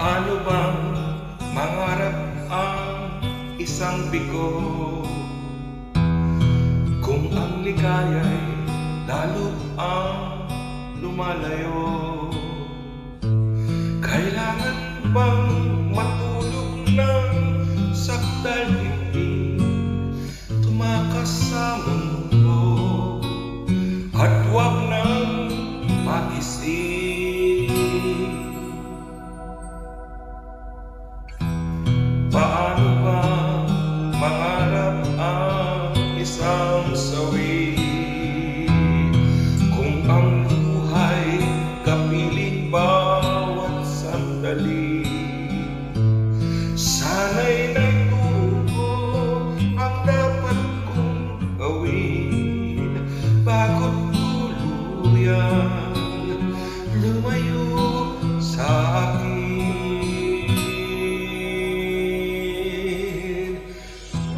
Paano bang mangarap ang isang bigo Kung ang ligaya'y lalo ang lumalayo Kailangan bang matulog lumayo sa akin.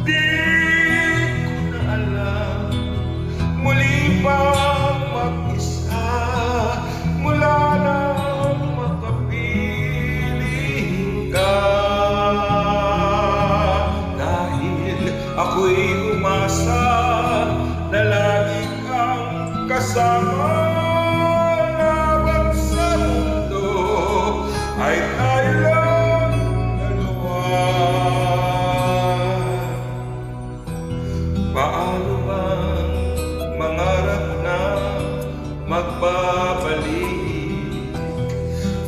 Na alam Muli bang mag-isa? Mula na makapiling ka. Dahil ako'y umasa Na lagi kang kasama magbabalihis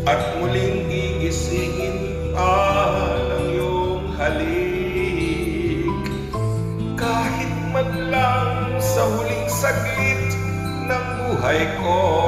at muling gigisingin ang iyong halik. Kahit man lang sa huling saglit ng buhay ko